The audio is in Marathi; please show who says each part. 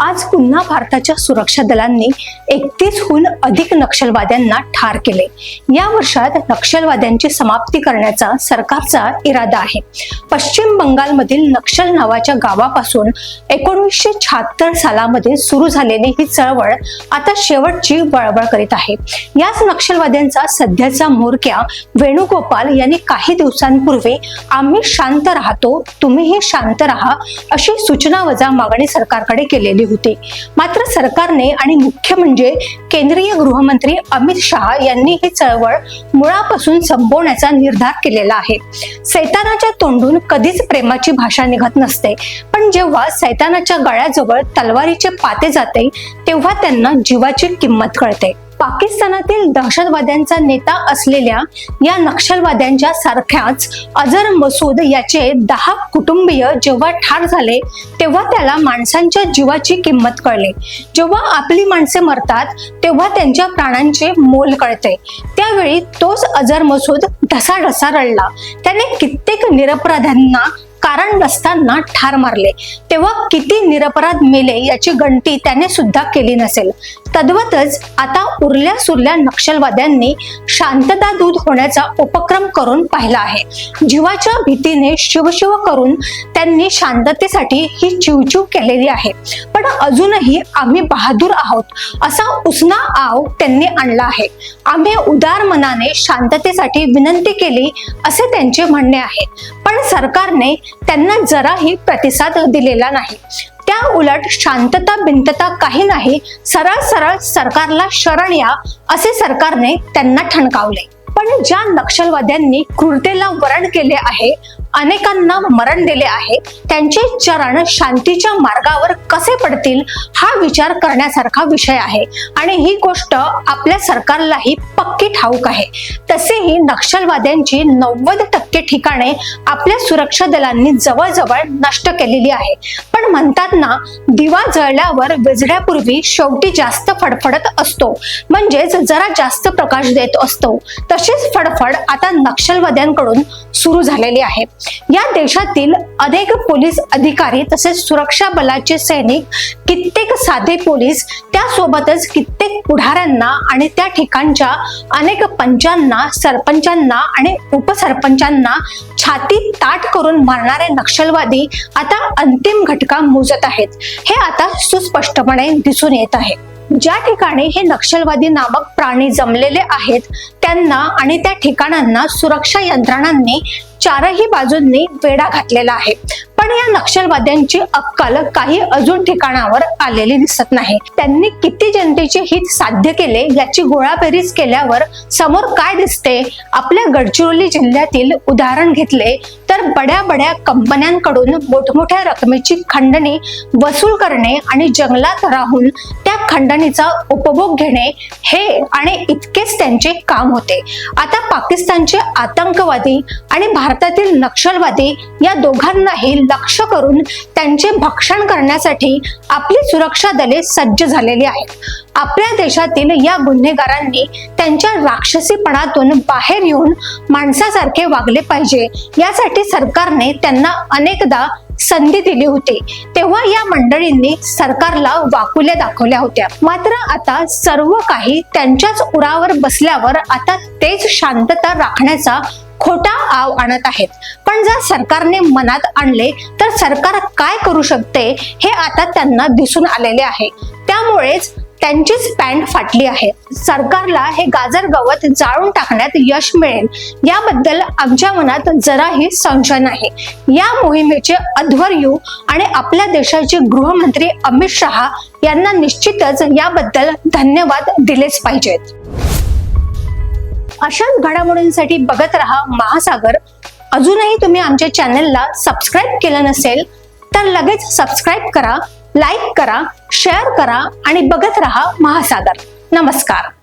Speaker 1: आज पुन्हा भारताच्या सुरक्षा दलांनी एकतीसहून अधिक नक्षलवाद्यांना ठार केले. या वर्षात नक्षलवाद्यांची समाप्ती करण्याचा सरकारचा इरादा आहे. पश्चिम बंगालमधील नक्षल नावाच्या गावापासून एकोणीसशे शहात्तर सालामध्ये सुरू झालेली ही चळवळ आता शेवटची वळवळ करीत आहे. याच नक्षलवाद्यांचा सध्याचा म्होरक्या वेणुगोपाल यांनी काही दिवसांपूर्वी आम्ही शांत राहतो तुम्हीही शांत राहा अशी सूचना वजा मागणी सरकारकडे केलेली होती. मात्र सरकारने आणि मुख्य म्हणजे केंद्रीय गृहमंत्री अमित शहा यांनी ही चळवळ मुळापासून संपवण्याचा निर्धार केलेला आहे. सैतानाच्या तोंडून कधीच प्रेमाची भाषा निघत नसते. पण जेव्हा सैतानाच्या गळ्याजवळ तलवारीचे पाते जाते तेव्हा त्यांना जीवाची किंमत कळते. पाकिस्तानातील दहशतवाद्यांचा नेता असलेल्या या नक्षलवाद्यांच्या सारख्याच अजर मसूद याचे दहा कुटुंबीय जेव्हा ठार झाले तेव्हा त्याला माणसांच्या जीवाची किंमत कळली. जेव्हा आपली माणसे मरतात तेव्हा त्यांच्या प्राणांचे मोल कळते. त्यावेळी तोच अजर मसूद ढसाढसा रडला. त्याने कित्येक निरपराध्यांना कारण नसताना ठार मारले. तेव्हा किती निरपराध मेले याची गणती त्याने सुद्धा केली नसेल. तद्वतच आता उरल्या सुरल्या नक्षलवाद्यांनी शांतता दूध होण्याचा उपक्रम करून पाहिला आहे. जीवाच्या भीतीने शिवशिव करून त्यांनी शांततेसाठी ही चिवचिव केलेली आहे. पण अजूनही आम्ही बहादूर आहोत. असा उसना आव त्यांनी आणला आहे. आम्ही उदार मनाने शांततेसाठी विनंती केली असे त्यांचे म्हणणे आहे. पण सरकारने त्यांना जराही प्रतिसाद दिलेला नाही. त्या उलट शांतता बिंतता काही नाही सरळ सरळ सरकारला शरण या असे सरकारने त्यांना ठणकावले. पण ज्या नक्षलवाद्यांनी क्रूरतेला वरण केले आहे अनेकांना मरण दिले आहे. त्यांचे चरण शांतीच्या मार्गावर कसे पडतील हा विचार करण्यासारखा विषय आहे. आणि ही गोष्ट आपल्या सरकारलाही पक्की ठाऊक आहे. तसेही नक्षलवाद्यांची नव्वद टक्के ठिकाणे आपल्या सुरक्षा दलांनी जवळजवळ नष्ट केलेली आहे. पण म्हणतात ना दिवा जळल्यावर विजण्यापूर्वी शेवटी जास्त फडफडत असतो. म्हणजेच जरा जास्त प्रकाश देत असतो. तशीच फडफड आता नक्षलवाद्यांकडून सुरू झालेली आहे. या देशातील अनेक पोलीस अधिकारी तसेच सुरक्षा बलाचे सैनिक कित्येक साधे पोलीस त्यासोबतच कित्येक पुढाऱ्यांना आणि त्या ठिकाणच्या अनेक पंचांना सरपंचांना आणि उपसरपंचांना छाती ताट करून मारणारे नक्षलवादी आता अंतिम घटका मोजत आहेत. हे आता सुस्पष्टपणे दिसून येत आहे. ज्या ठिकाणी हे नक्षलवादी नामक प्राणी जमलेले आहेत त्यांना आणि त्या ठिकाणांना सुरक्षा यंत्रणांनी चारही बाजूंनी वेढा घातलेला आहे. पण या नक्षलवाद्यांची अक्कल काही अजून ठिकाणावर आलेली दिसत नाही. त्यांनी किती जनतेचे हित साध्य केले याची गोळाबेरीज केल्यावर समोर काय दिसते? आपल्या गडचिरोली जिल्ह्यातील उदाहरण घेतले तर बड्या बड्या कंपन्यांकडून मोठमोठ्या रकमेची खंडणी वसूल करणे आणि जंगलात राहून त्या खंडणीचा उपभोग घेणे हे आणि इतकेच त्यांचे काम होते. आता पाकिस्तानचे आतंकवादी आणि भारतातील नक्षलवादी या दोघांनाही लक्ष करून त्यांचे भक्षण करण्यासाठी आपली सुरक्षा दले सज्ज झालेली आहेत. आपल्या देशातील या गुन्हेगारांनी त्यांच्या राक्षसीपणातून बाहेर येऊन माणसासारखे वागले पाहिजे यासाठी सरकारने त्यांना अनेकदा संधी दिली होती. तेव्हा या मंडळींनी सरकारला वाकुल्या दाखवल्या होत्या. मात्र आता सर्व काही त्यांच्याच उरावर बसल्यावर आता तेच शांतता राखण्याचा खोटा आव आणत आहेत. पण जर सरकारने मनात आणले तर सरकार काय करू शकते हे आता त्यांना दिसून आलेले आहे. त्यामुळेच त्यांचीच पॅन्ट फाटली आहे. सरकारला हे गाजर गवत जाळून टाकण्यात यश मिळेल. याबद्दल आमच्या मनात जराही संशय नाही. या मोहिमेचे अध्वर आणि आपल्या देशाचे गृहमंत्री अमित शहा यांना निश्चितच याबद्दल धन्यवाद दिलेच पाहिजेत. अशाच घडामोडींसाठी बघत राहा महासागर. अजूनही तुम्ही आमच्या चॅनलला सबस्क्राईब केलं नसेल तर लगेच सबस्क्राईब करा. लाईक करा शेअर करा आणि बघत रहा महासागर. नमस्कार.